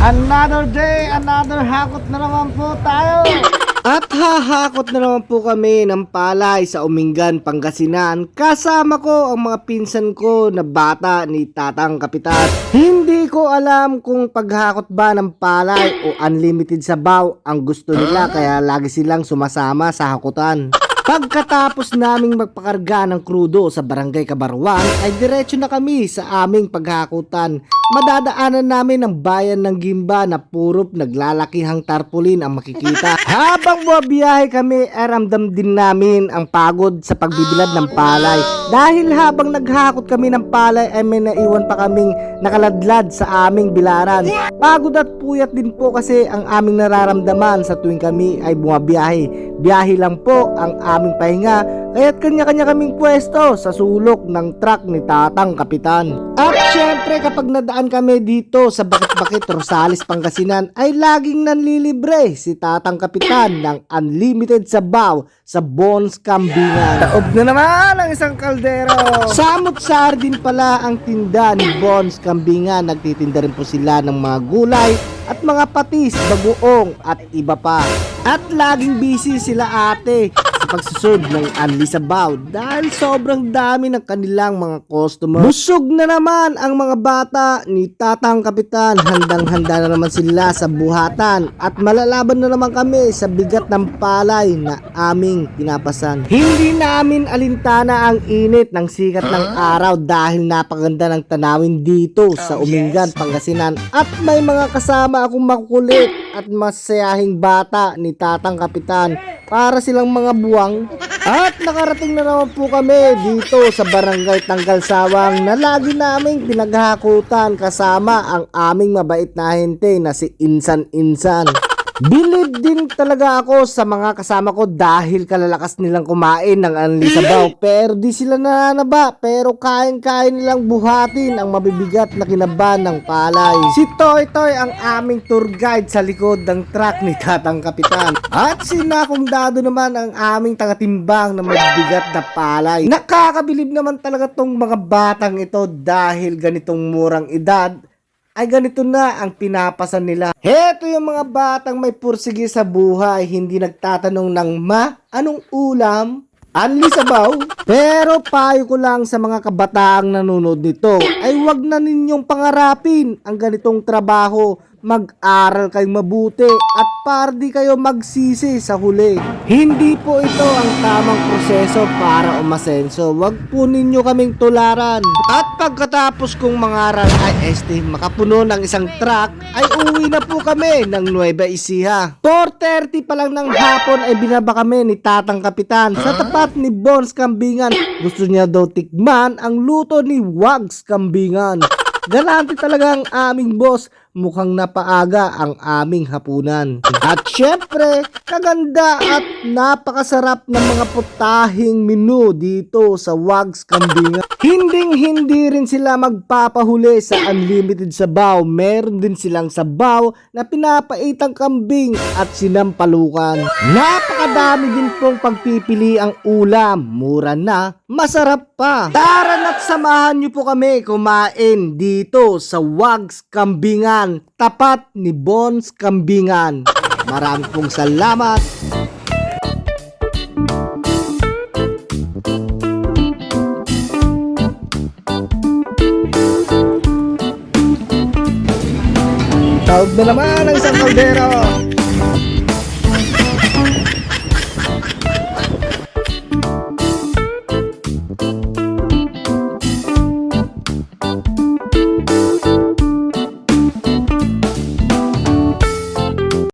Another day, another hakot na naman po tayo. At hahakot na naman po kami ng palay sa Umingan, Pangasinan. Kasama ko ang mga pinsan ko na bata ni Tatang Kapitan. Hindi ko alam kung paghakot ba ng palay o unlimited sabaw ang gusto nila kaya lagi silang sumasama sa hakutan. Pagkatapos naming magpakarga ng krudo sa Barangay Kabarwan ay diretso na kami sa aming paghakutan. Madadaanan namin ang bayan ng Gimba na puro naglalakihang tarpaulin ang makikita. Habang bumabiyahe kami ay ramdam din namin ang pagod sa pagbibilad ng palay. Dahil habang naghakot kami ng palay ay may naiwan pa kaming nakaladlad sa aming bilaran. Pagod at puyat din po kasi ang aming nararamdaman sa tuwing kami ay bumabiyahe. Biyahe lang po ang aming pahinga kaya't kanya-kanya kaming pwesto sa sulok ng truck ni Tatang Kapitan. At syempre kapag nadaan kami dito sa Bakit-Bakit Rosales, Pangasinan ay laging nanlilibre si Tatang Kapitan ng unlimited sabaw sa Bones Kambingan. Taob na naman ang isang kaldero! Samot sardin pala ang tinda ni Bones Kambingan. Nagtitinda rin po sila ng mga gulay at mga patis, bagoong at iba pa. At laging busy sila ate sa pagsuserve ng Anli Sabaw dahil sobrang dami ng kanilang mga customer. Busog na naman ang mga bata ni Tatang Kapitan. Handang-handa na naman sila sa buhatan at malalaban na naman kami sa bigat ng palay na aming pinapasan. Hindi namin alintana ang init ng sikat ng araw dahil napaganda ng tanawin dito sa Umingan, Pangasinan at may mga kasama akong makukulit at masayahing bata ni Tatang Kapitan para silang mga buwang. At nakarating na naman po kami dito sa Barangay Tanggal Sawang na lagi naming pinaghahakutan kasama ang aming mabait na hente na si Insan Insan. Bilib din talaga ako sa mga kasama ko dahil kalalakas nilang kumain ng anli sabaw pero di sila nananaba pero kain-kain nilang buhatin ang mabibigat na kinaban ng palay. Si Toy Toy ang aming tour guide sa likod ng truck ni Tatang Kapitan. At si Nakong Dado naman ang aming tagatimbang na mabibigat na palay. Nakakabilib naman talaga tong mga batang ito dahil ganitong murang edad ay ganito na ang pinapasan nila. Heto yung mga batang may pursige sa buhay, hindi nagtatanong ng ma, anong ulam? Anli sabaw? Pero payo ko lang sa mga kabataang nanonood nito ay wag na ninyong pangarapin ang ganitong trabaho. Mag-aral kayong mabuti at para di kayo magsisi sa huli. Hindi po ito ang tamang proseso para umasenso. Wag po ninyo kaming tularan. At pagkatapos kong mangaral ay este makapuno ng isang truck ay uwi na po kami ng Nueva Ecija. 4.30 pa lang ng hapon ay binaba kami ni Tatang Kapitan sa tapat ni Bones Kambingan. Gusto niya daw tikman ang luto ni Wags Kambingan. Galante talaga ang aming boss. Mukhang napaaga ang aming hapunan. At syempre, kaganda at napakasarap ng mga putahing menu dito sa Wags Kambingan. Hinding hindi rin sila magpapahuli sa unlimited sabaw. Meron din silang sabaw na pinapaitang kambing at sinampalukan. Napakadami din pong pagpipili ang ulam. Mura na, masarap pa. Tara samahan niyo po kami kumain dito sa Wags Kambingan, tapat ni Bones Kambingan. Maraming pong salamat. Tawag na naman ang isang kaldero.